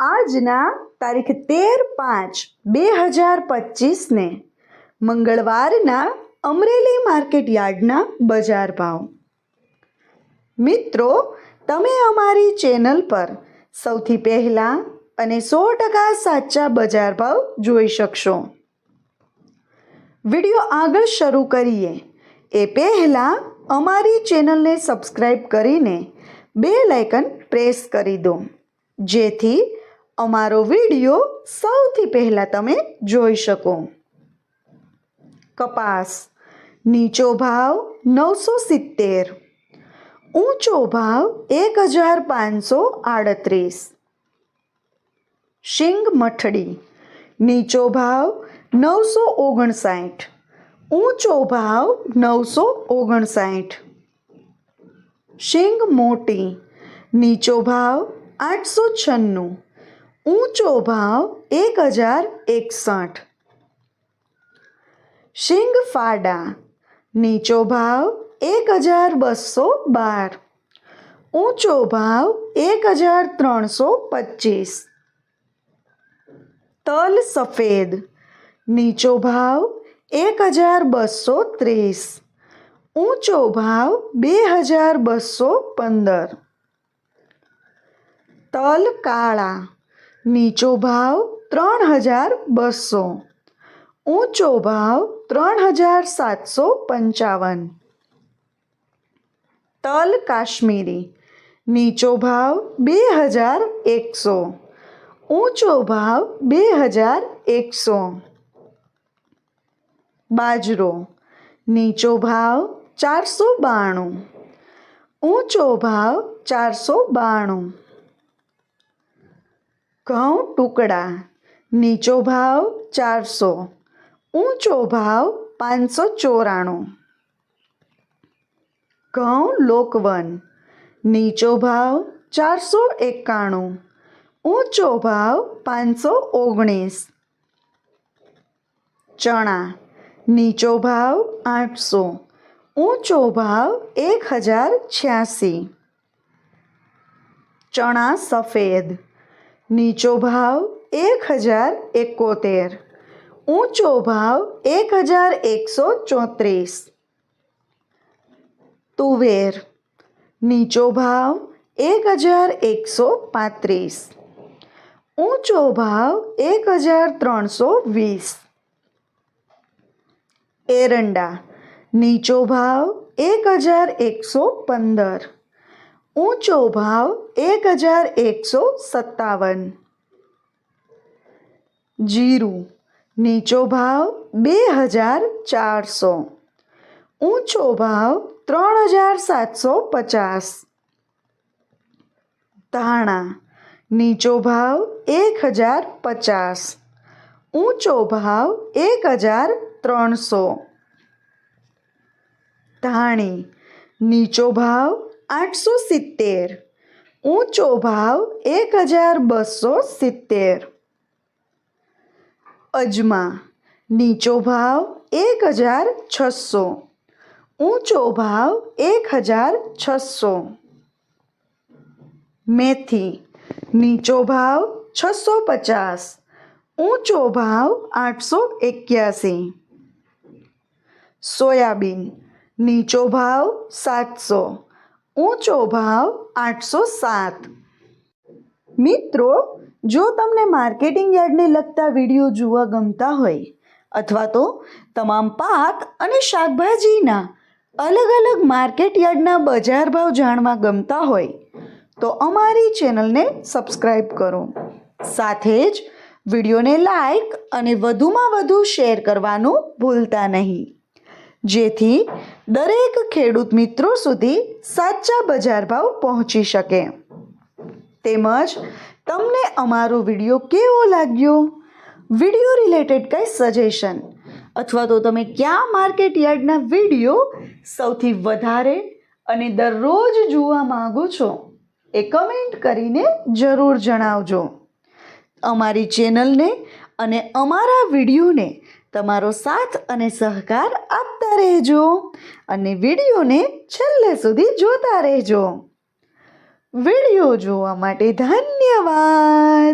આજના તારીખ તેર પાંચ બે હજાર પચીસને મંગળવારના અમરેલી માર્કેટ યાર્ડના બજાર ભાવ. મિત્રો, તમે અમારી ચેનલ પર સૌથી પહેલાં અને સો ટકા સાચા બજાર ભાવ જોઈ શકશો. વીડિયો આગળ શરૂ કરીએ. એ પહેલાં અમારી ચેનલને સબસ્ક્રાઈબ કરીને બે લાઇકન પ્રેસ કરી દો. જેથી અમારો વીડિયો સૌથી પહેલાં તમે જોઈ શકો. કપાસ, નીચો ભાવ નવસો સિત્તેર, ઊંચો ભાવ એક હજાર પાંચસો આડત્રીસ. શિંગ મઠડી, નીચો ભાવ નવસો ઓગણસાઠ, ઊંચો ભાવ નવસો ઓગણસાઠ. શિંગ મોટી, નીચો ભાવ આઠસો છન્નું ઊંચો ભાવ એક હજાર એકસઠ. શિંગ ફાડા, નીચો ભાવ એક હજાર બસો બાર. ઊંચો ભાવ એક હજાર ત્રણસો પચીસ. તલ સફેદ, નીચો ભાવ એક હજાર બસો ત્રીસ. ઊંચો ભાવ બે હજાર બસો પંદર. તલ કાળા નીચો ભાવ ત્રણ હજાર બસો. ઊંચો ભાવ ત્રણ હજાર સાતસો પંચાવન. તલ કાશ્મીરી. નીચો ભાવ બે હજાર એકસો. ઊંચો ભાવ બે હજાર એકસો. બાજરો. નીચો ભાવ ચારસો બાણું. ઊંચો ભાવ ચારસો બાણું. ઘઉં ટુકડા? નીચો ભાવ ચારસો, ઊંચો ભાવ પાંચસો ચોરાણું. ઘઉં લોકવન? નીચો ભાવ ચારસો એકાણું, ઊંચો ભાવ પાંચસો ઓગણીસ. ચણા? નીચો ભાવ આઠસો, ઊંચો ભાવ એક હજાર છ્યાસી. ચણા સફેદ નીચો ભાવ એક હજાર એકોતેર, ઊંચો ભાવ એક હજાર એકસો ચોત્રીસ. તુવેર, નીચો ભાવ એક હજાર એકસો પાંત્રીસ. ઊંચો ભાવ એક હજાર ત્રણસો વીસ. એરંડા, નીચો ભાવ એક હજાર એકસો પંદર. ઊંચો ભાવ એક હજાર એકસો સત્તાવન. જીરું, નીચો ભાવ બે હજાર ચારસો. ઊંચો ભાવ ત્રણ હજાર સાતસો પચાસ. ધાણા, નીચો ભાવ એક હજાર પચાસ. ઊંચો ભાવ એક હજાર ત્રણસો. ધાણી, નીચો ભાવ આઠસો સિત્તેર ઊંચો ભાવ એક હજાર બસો સિત્તેર અજમા નીચો ભાવ એક હજાર છસો ઊંચો ભાવ એક હજાર છસો મેથી નીચો ભાવ છસો પચાસ ઊંચો ભાવ આઠસો એક્યાસી સોયાબીન નીચો ભાવ સાતસો ઊંચો ભાવ આઠસો સાત. મિત્રો, જો તમને માર્કેટિંગ યાર્ડને લગતા વીડિયો જોવા ગમતા હોય, અથવા તો તમામ પાક અને શાકભાજીના અલગ અલગ માર્કેટ યાર્ડના બજાર ભાવ જાણવા ગમતા હોય, તો અમારી ચેનલને સબસ્ક્રાઈબ કરો. સાથે જ વિડીયોને લાઈક અને વધુમાં વધુ શેર કરવાનું ભૂલતા નહીં. જેથી દરેક ખેડૂત મિત્રો સુધી સાચા બજાર ભાવ પહોંચી શકે. તેમજ તમને અમારો વીડિયો કેવો લાગ્યો? વીડિયો રિલેટેડ કંઈ સજેશન અથવા તો તમે કયા માર્કેટ યાર્ડના વીડિયો સૌથી વધારે અને દરરોજ જોવા માગો છો એ કમેન્ટ કરીને જરૂર જણાવજો. અમારી ચેનલને અને અમારા વિડીયોને તમારો સાથ અને સહકાર આપતા રહેજો અને વિડીયોને છેલ્લે સુધી જોતા રહેજો. વીડિયો જોવા માટે ધન્યવાદ.